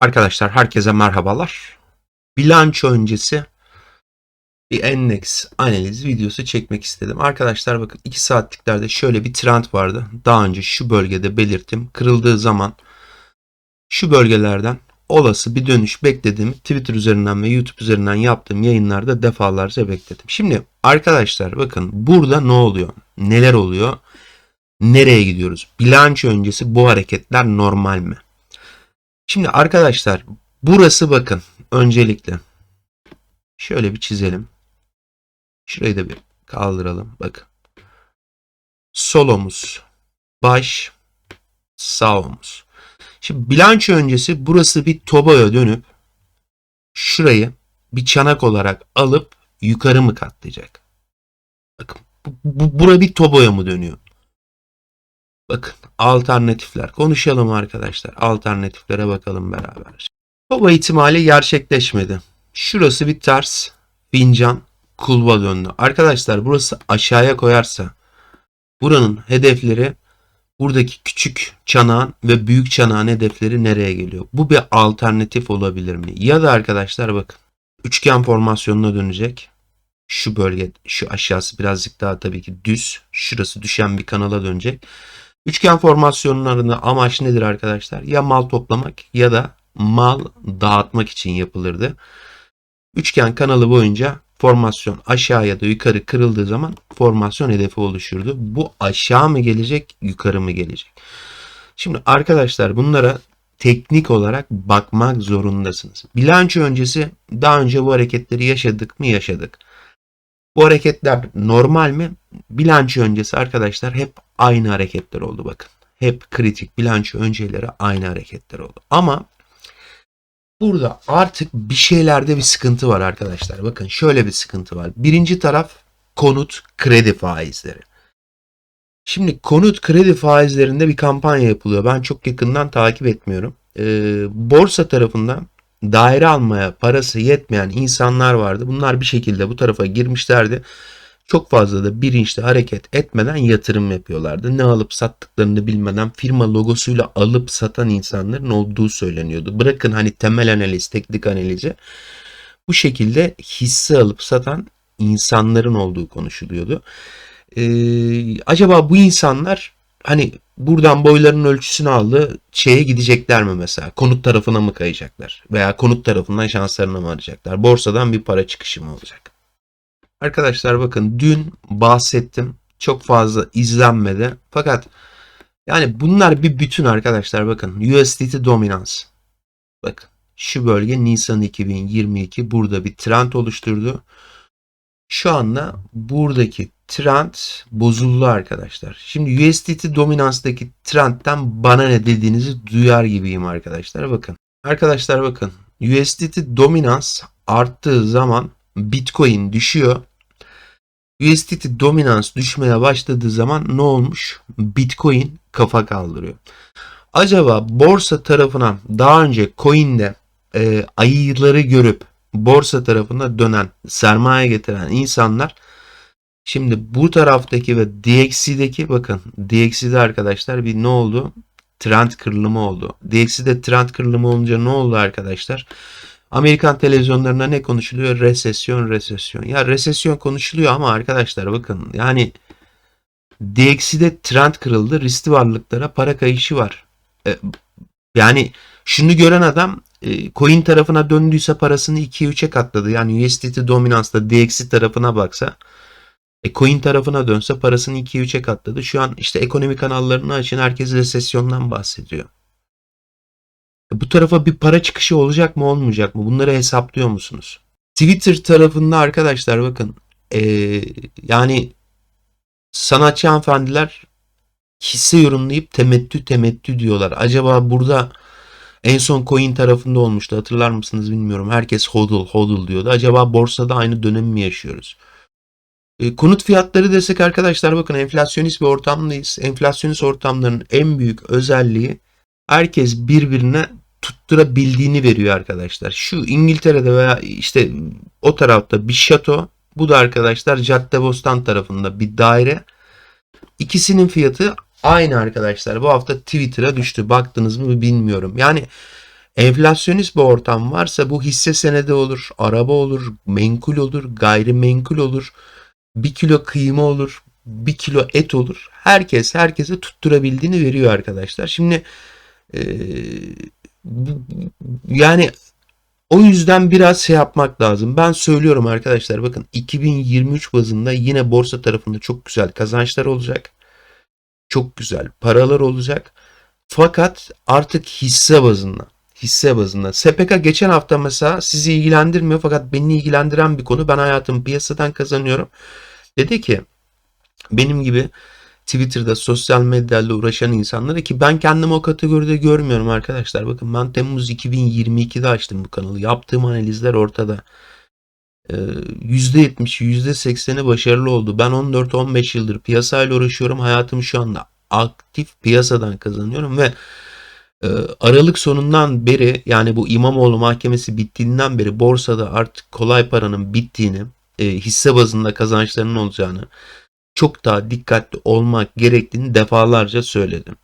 Arkadaşlar herkese merhabalar. Bilanço öncesi bir endeks analiz videosu çekmek istedim. Arkadaşlar bakın 2 saatliklerde şöyle bir trend vardı. Daha önce şu bölgede belirttim. Kırıldığı zaman şu bölgelerden olası bir dönüş beklediğimi Twitter üzerinden ve YouTube üzerinden yaptığım yayınlarda defalarca bekledim. Şimdi arkadaşlar bakın burada ne oluyor? Neler oluyor? Nereye gidiyoruz? Bilanço öncesi bu hareketler normal mi? Şimdi arkadaşlar burası bakın öncelikle şöyle bir çizelim. Şurayı da bir kaldıralım. Bakın. Sol omuz, baş, sağ omuz. Şimdi bilanço öncesi burası bir toboya dönüp şurayı bir çanak olarak alıp yukarı mı katlayacak? Bakın bu, bu, bura bir toboya mı dönüyor? Bakın alternatifler. Konuşalım arkadaşlar. Alternatiflere bakalım beraber. Toba ihtimali gerçekleşmedi. Şurası bir ters fincan kulba döndü. Arkadaşlar burası aşağıya koyarsa buranın hedefleri buradaki küçük çanağın ve büyük çanağın hedefleri nereye geliyor? Bu bir alternatif olabilir mi? Ya da arkadaşlar bakın üçgen formasyonuna dönecek. Şu bölge şu aşağısı birazcık daha tabii ki düz. Şurası düşen bir kanala dönecek. Üçgen formasyonlarında amaç nedir arkadaşlar? Ya mal toplamak ya da mal dağıtmak için yapılırdı. Üçgen kanalı boyunca formasyon aşağı ya da yukarı kırıldığı zaman formasyon hedefi oluşurdu. Bu aşağı mı gelecek, yukarı mı gelecek? Şimdi arkadaşlar bunlara teknik olarak bakmak zorundasınız. Bilanço öncesi daha önce bu hareketleri yaşadık mı yaşadık. Bu hareketler normal mi? Bilanço öncesi arkadaşlar hep aynı hareketler oldu bakın. Hep kritik bilanço önceleri aynı hareketler oldu. Ama burada artık bir şeylerde bir sıkıntı var arkadaşlar. Bakın şöyle bir sıkıntı var. Birinci taraf konut kredi faizleri. Şimdi konut kredi faizlerinde bir kampanya yapılıyor. Ben çok yakından takip etmiyorum. Ee, borsa tarafından daire almaya parası yetmeyen insanlar vardı. Bunlar bir şekilde bu tarafa girmişlerdi. Çok fazla da bilinçli hareket etmeden yatırım yapıyorlardı. Ne alıp sattıklarını bilmeden firma logosuyla alıp satan insanların olduğu söyleniyordu. Bırakın hani temel analiz, teknik analizi. Bu şekilde hisse alıp satan insanların olduğu konuşuluyordu. Ee, acaba bu insanlar hani buradan boylarının ölçüsünü aldı şeye gidecekler mi mesela? Konut tarafına mı kayacaklar? Veya konut tarafından şanslarını mı arayacaklar? Borsadan bir para çıkışı mı olacak? Arkadaşlar bakın dün bahsettim. Çok fazla izlenmedi. Fakat yani bunlar bir bütün arkadaşlar bakın. USDT dominans. Bakın şu bölge Nisan 2022 burada bir trend oluşturdu. Şu anda buradaki trend bozuldu arkadaşlar. Şimdi USDT dominanstaki trendten bana ne dediğinizi duyar gibiyim arkadaşlar. Bakın. Arkadaşlar bakın. USDT dominans arttığı zaman Bitcoin düşüyor. USDT dominans düşmeye başladığı zaman ne olmuş? Bitcoin kafa kaldırıyor. Acaba borsa tarafına daha önce coin'de e, ayıları görüp borsa tarafına dönen, sermaye getiren insanlar şimdi bu taraftaki ve DXY'deki bakın DXY'de arkadaşlar bir ne oldu? Trend kırılımı oldu. DXY'de trend kırılımı olunca ne oldu arkadaşlar? Amerikan televizyonlarında ne konuşuluyor? Resesyon, resesyon. Ya resesyon konuşuluyor ama arkadaşlar bakın yani DXY'de trend kırıldı. Riskli varlıklara para kayışı var. E, yani şunu gören adam coin tarafına döndüyse parasını 2'ye 3'e katladı. Yani USDT dominansta DXY tarafına baksa e, coin tarafına dönse parasını 2'ye 3'e katladı. Şu an işte ekonomi kanallarını açın herkes resesyondan bahsediyor. Bu tarafa bir para çıkışı olacak mı olmayacak mı? Bunları hesaplıyor musunuz? Twitter tarafında arkadaşlar bakın ee, yani sanatçı hanımefendiler hisse yorumlayıp temettü temettü diyorlar. Acaba burada en son coin tarafında olmuştu hatırlar mısınız bilmiyorum. Herkes hodl hodl diyordu. Acaba borsada aynı dönemi mi yaşıyoruz? E, konut fiyatları desek arkadaşlar bakın enflasyonist bir ortamdayız. Enflasyonist ortamların en büyük özelliği herkes birbirine tutturabildiğini veriyor arkadaşlar. Şu İngiltere'de veya işte o tarafta bir şato. Bu da arkadaşlar Caddebostan tarafında bir daire. İkisinin fiyatı aynı arkadaşlar. Bu hafta Twitter'a düştü. Baktınız mı bilmiyorum. Yani Enflasyonist bir ortam varsa bu hisse senedi olur, araba olur, menkul olur, gayrimenkul olur, bir kilo kıyma olur, bir kilo et olur. Herkes herkese tutturabildiğini veriyor arkadaşlar. Şimdi e, yani o yüzden biraz şey yapmak lazım. Ben söylüyorum arkadaşlar bakın 2023 bazında yine borsa tarafında çok güzel kazançlar olacak. Çok güzel paralar olacak. Fakat artık hisse bazında. Hisse bazında. SPK geçen hafta mesela sizi ilgilendirmiyor fakat beni ilgilendiren bir konu. Ben hayatımı piyasadan kazanıyorum. Dedi ki benim gibi Twitter'da sosyal medyayla uğraşan insanlara ki ben kendimi o kategoride görmüyorum arkadaşlar. Bakın ben Temmuz 2022'de açtım bu kanalı. Yaptığım analizler ortada. Ee, %70'i %80'i başarılı oldu. Ben 14-15 yıldır piyasayla uğraşıyorum. Hayatımı şu anda aktif piyasadan kazanıyorum ve e, Aralık sonundan beri yani bu İmamoğlu mahkemesi bittiğinden beri borsada artık kolay paranın bittiğini, e, hisse bazında kazançlarının olacağını, çok daha dikkatli olmak gerektiğini defalarca söyledim.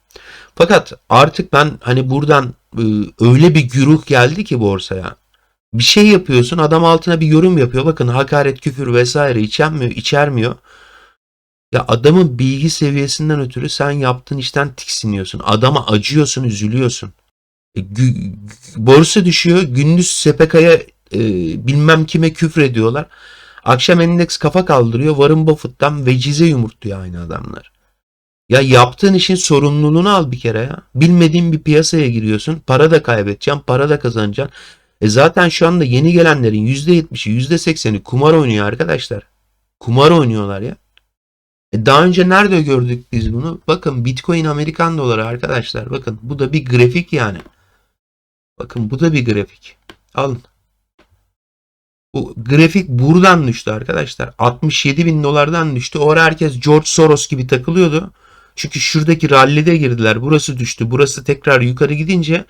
Fakat artık ben hani buradan e, öyle bir güruh geldi ki borsaya. Bir şey yapıyorsun adam altına bir yorum yapıyor. Bakın hakaret, küfür vesaire içermiyor, içermiyor. Ya adamın bilgi seviyesinden ötürü sen yaptığın işten tiksiniyorsun. Adama acıyorsun, üzülüyorsun. E, borsa düşüyor. Gündüz SPK'ya e, bilmem kime küfür ediyorlar. Akşam endeks kafa kaldırıyor. Warren Buffett'tan vecize yumurtluyor aynı adamlar. Ya yaptığın işin sorumluluğunu al bir kere ya. Bilmediğin bir piyasaya giriyorsun. Para da kaybedeceksin, para da kazanacaksın. E zaten şu anda yeni gelenlerin %70'i, %80'i kumar oynuyor arkadaşlar. Kumar oynuyorlar ya. E daha önce nerede gördük biz bunu? Bakın Bitcoin Amerikan doları arkadaşlar. Bakın bu da bir grafik yani. Bakın bu da bir grafik. Alın. Bu grafik buradan düştü arkadaşlar. 67 bin dolardan düştü. Orada herkes George Soros gibi takılıyordu. Çünkü şuradaki rallide girdiler. Burası düştü. Burası tekrar yukarı gidince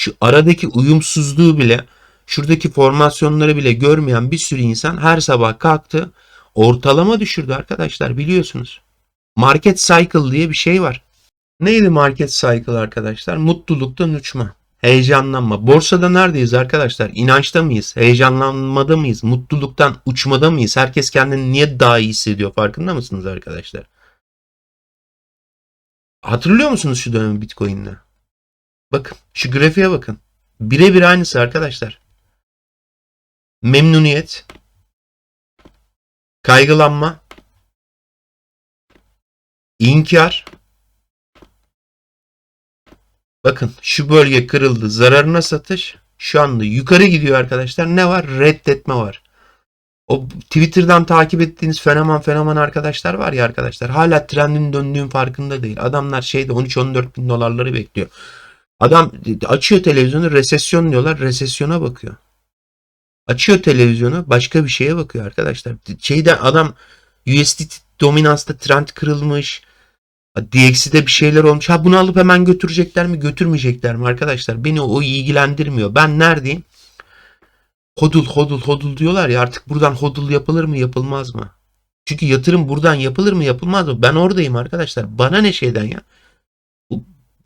şu aradaki uyumsuzluğu bile şuradaki formasyonları bile görmeyen bir sürü insan her sabah kalktı. Ortalama düşürdü arkadaşlar biliyorsunuz. Market cycle diye bir şey var. Neydi market cycle arkadaşlar? Mutluluktan uçma. Heyecanlanma. Borsada neredeyiz arkadaşlar? İnançta mıyız? Heyecanlanmada mıyız? Mutluluktan uçmada mıyız? Herkes kendini niye daha iyi hissediyor? Farkında mısınız arkadaşlar? Hatırlıyor musunuz şu dönemi Bitcoin'le? Bakın şu grafiğe bakın. Birebir aynısı arkadaşlar. Memnuniyet, kaygılanma, inkar. Bakın şu bölge kırıldı. Zararına satış. Şu anda yukarı gidiyor arkadaşlar. Ne var? Reddetme var. O Twitter'dan takip ettiğiniz fenomen fenomen arkadaşlar var ya arkadaşlar. Hala trendin döndüğün farkında değil. Adamlar şeyde 13-14 bin dolarları bekliyor. Adam açıyor televizyonu resesyon diyorlar. Resesyona bakıyor. Açıyor televizyonu başka bir şeye bakıyor arkadaşlar. Şeyde adam USDT dominansta trend kırılmış. DX'de bir şeyler olmuş. Ha bunu alıp hemen götürecekler mi götürmeyecekler mi arkadaşlar? Beni o ilgilendirmiyor. Ben neredeyim? Hodul hodul hodul diyorlar ya artık buradan hodul yapılır mı yapılmaz mı? Çünkü yatırım buradan yapılır mı yapılmaz mı? Ben oradayım arkadaşlar. Bana ne şeyden ya?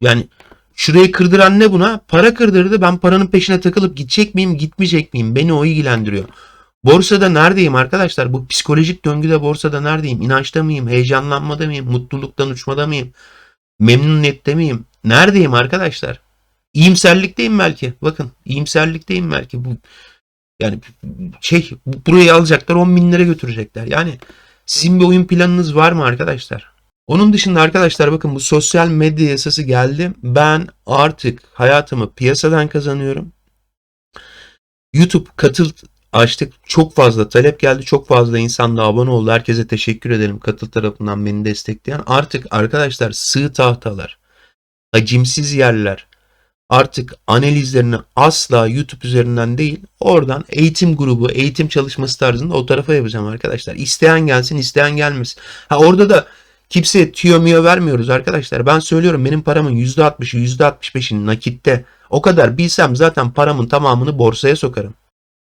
Yani şurayı kırdıran ne buna? Para kırdırdı. Ben paranın peşine takılıp gidecek miyim gitmeyecek miyim? Beni o ilgilendiriyor. Borsada neredeyim arkadaşlar? Bu psikolojik döngüde borsada neredeyim? İnançta mıyım? Heyecanlanmada mıyım? Mutluluktan uçmada mıyım? Memnuniyette miyim? Neredeyim arkadaşlar? İyimserlikteyim belki. Bakın iyimserlikteyim belki. Bu yani şey burayı alacaklar 10 bin lira götürecekler. Yani sizin bir oyun planınız var mı arkadaşlar? Onun dışında arkadaşlar bakın bu sosyal medya yasası geldi. Ben artık hayatımı piyasadan kazanıyorum. YouTube katıl açtık. Çok fazla talep geldi. Çok fazla insan da abone oldu. Herkese teşekkür ederim katıl tarafından beni destekleyen. Artık arkadaşlar sığ tahtalar, hacimsiz yerler, artık analizlerini asla YouTube üzerinden değil oradan eğitim grubu, eğitim çalışması tarzında o tarafa yapacağım arkadaşlar. İsteyen gelsin, isteyen gelmesin. Ha orada da kimseye tüyo miyo vermiyoruz arkadaşlar. Ben söylüyorum benim paramın %60'ı, %65'i nakitte. O kadar bilsem zaten paramın tamamını borsaya sokarım.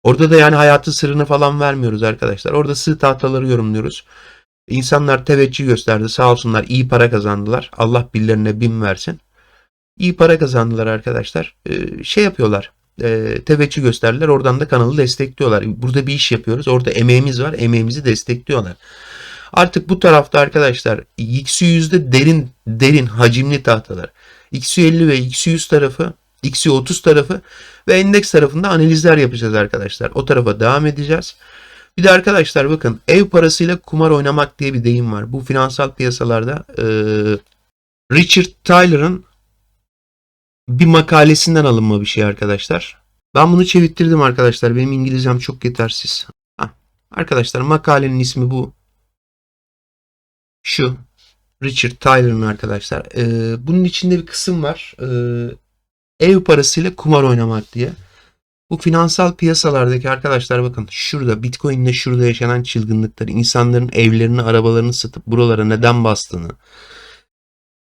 Orada da yani hayatın sırrını falan vermiyoruz arkadaşlar. Orada sığ tahtaları yorumluyoruz. İnsanlar teveccüh gösterdi. Sağ olsunlar iyi para kazandılar. Allah billerine bin versin. İyi para kazandılar arkadaşlar. Ee, şey yapıyorlar. E, teveccüh gösterdiler. Oradan da kanalı destekliyorlar. Burada bir iş yapıyoruz. Orada emeğimiz var. Emeğimizi destekliyorlar. Artık bu tarafta arkadaşlar XU100'de derin derin hacimli tahtalar. XU50 ve XU100 tarafı, XU30 tarafı ve endeks tarafında analizler yapacağız arkadaşlar. O tarafa devam edeceğiz. Bir de arkadaşlar bakın ev parasıyla kumar oynamak diye bir deyim var. Bu finansal piyasalarda e, Richard Tyler'ın bir makalesinden alınma bir şey arkadaşlar. Ben bunu çevirttirdim arkadaşlar. Benim İngilizcem çok yetersiz. Arkadaşlar makalenin ismi bu. Şu. Richard Tyler'ın arkadaşlar. Ee, bunun içinde bir kısım var. Ee, ev parasıyla kumar oynamak diye. Bu finansal piyasalardaki arkadaşlar bakın şurada Bitcoin'de şurada yaşanan çılgınlıkları, insanların evlerini, arabalarını satıp buralara neden bastığını,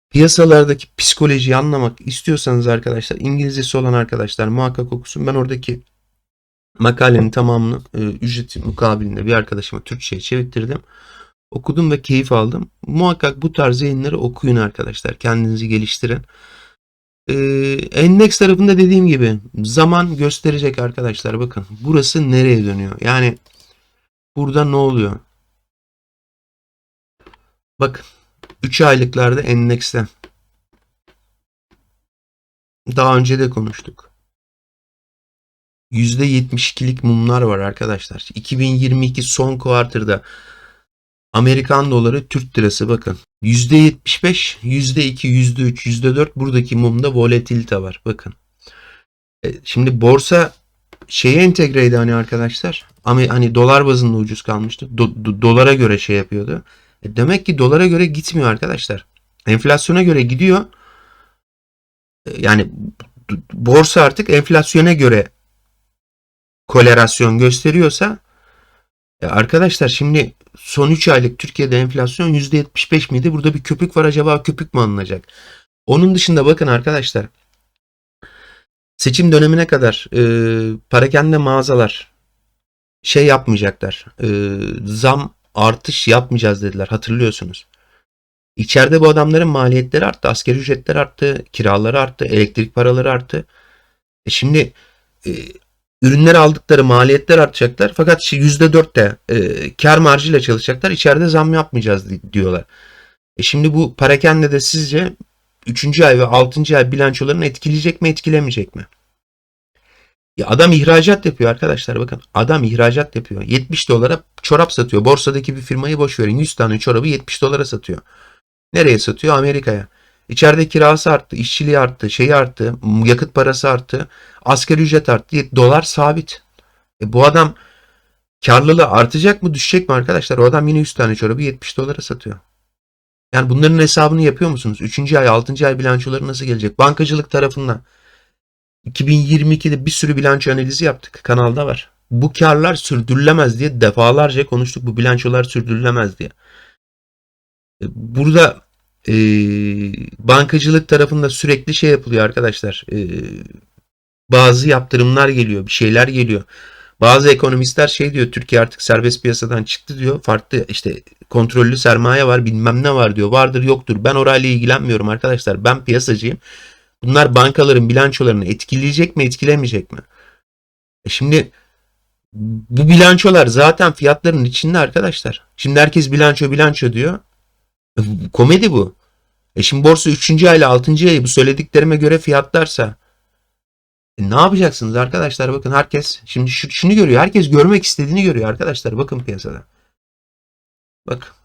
piyasalardaki psikolojiyi anlamak istiyorsanız arkadaşlar İngilizcesi olan arkadaşlar muhakkak okusun. Ben oradaki makalenin tamamını e, ücreti mukabilinde bir arkadaşıma Türkçe'ye çevirttirdim. Okudum ve keyif aldım. Muhakkak bu tarz yayınları okuyun arkadaşlar. Kendinizi geliştirin. Ee, endeks tarafında dediğim gibi zaman gösterecek arkadaşlar. Bakın burası nereye dönüyor? Yani burada ne oluyor? Bakın 3 aylıklarda endekste. Daha önce de konuştuk. %72'lik mumlar var arkadaşlar. 2022 son kuartırda Amerikan doları Türk lirası bakın. %75, %2, %3, %4 buradaki mumda volatilite var. Bakın. E, şimdi borsa şeye entegreydi hani arkadaşlar. Ama hani dolar bazında ucuz kalmıştı. Do- do- dolara göre şey yapıyordu. E demek ki dolara göre gitmiyor arkadaşlar. Enflasyona göre gidiyor. E, yani borsa artık enflasyona göre kolerasyon gösteriyorsa arkadaşlar şimdi son 3 aylık Türkiye'de enflasyon %75 miydi? Burada bir köpük var acaba köpük mü alınacak? Onun dışında bakın arkadaşlar seçim dönemine kadar e, parakende mağazalar şey yapmayacaklar. E, zam artış yapmayacağız dediler hatırlıyorsunuz. İçeride bu adamların maliyetleri arttı. Asker ücretler arttı. Kiraları arttı. Elektrik paraları arttı. E şimdi e, ürünleri aldıkları maliyetler artacaklar. Fakat %4 de e, kar marjıyla çalışacaklar. İçeride zam yapmayacağız diyorlar. E şimdi bu parakende de sizce 3. ay ve 6. ay bilançolarını etkileyecek mi etkilemeyecek mi? Ya adam ihracat yapıyor arkadaşlar bakın. Adam ihracat yapıyor. 70 dolara çorap satıyor. Borsadaki bir firmayı boş verin. 100 tane çorabı 70 dolara satıyor. Nereye satıyor? Amerika'ya. İçeride kirası arttı, işçiliği arttı, şeyi arttı, yakıt parası arttı, asgari ücret arttı. Dolar sabit. E bu adam karlılığı artacak mı düşecek mi arkadaşlar? O adam yine 100 tane çorabı 70 dolara satıyor. Yani bunların hesabını yapıyor musunuz? 3. ay, 6. ay bilançoları nasıl gelecek? Bankacılık tarafından 2022'de bir sürü bilanço analizi yaptık. Kanalda var. Bu karlar sürdürülemez diye defalarca konuştuk. Bu bilançolar sürdürülemez diye. E, burada e, bankacılık tarafında sürekli şey yapılıyor arkadaşlar. E, bazı yaptırımlar geliyor, bir şeyler geliyor. Bazı ekonomistler şey diyor Türkiye artık serbest piyasadan çıktı diyor. Farklı işte kontrollü sermaye var bilmem ne var diyor. Vardır yoktur. Ben orayla ilgilenmiyorum arkadaşlar. Ben piyasacıyım. Bunlar bankaların bilançolarını etkileyecek mi etkilemeyecek mi? E şimdi bu bilançolar zaten fiyatların içinde arkadaşlar. Şimdi herkes bilanço bilanço diyor. E, komedi bu. E şimdi borsa 3. ay ile 6. ayı bu söylediklerime göre fiyatlarsa e ne yapacaksınız arkadaşlar? Bakın herkes şimdi şu, şunu görüyor. Herkes görmek istediğini görüyor arkadaşlar. Bakın piyasada. Bak.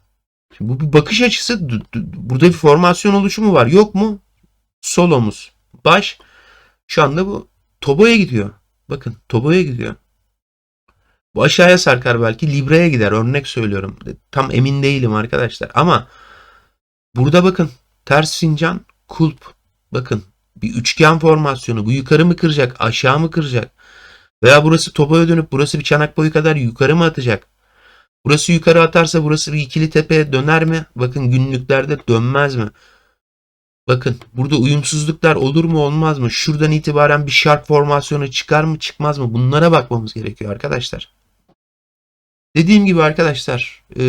Şimdi bu bir bakış açısı. Burada bir formasyon oluşumu var. Yok mu? Sol omuz. Baş. Şu anda bu Tobo'ya gidiyor. Bakın Tobo'ya gidiyor. Bu aşağıya sarkar belki. Libra'ya gider. Örnek söylüyorum. Tam emin değilim arkadaşlar. Ama burada bakın. Ters fincan kulp. Bakın bir üçgen formasyonu. Bu yukarı mı kıracak? Aşağı mı kıracak? Veya burası Tobo'ya dönüp burası bir çanak boyu kadar yukarı mı atacak? Burası yukarı atarsa burası bir ikili tepeye döner mi? Bakın günlüklerde dönmez mi? Bakın burada uyumsuzluklar olur mu olmaz mı? Şuradan itibaren bir şark formasyonu çıkar mı çıkmaz mı? Bunlara bakmamız gerekiyor arkadaşlar. Dediğim gibi arkadaşlar e,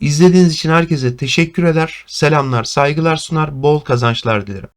izlediğiniz için herkese teşekkür eder. Selamlar, saygılar sunar, bol kazançlar dilerim.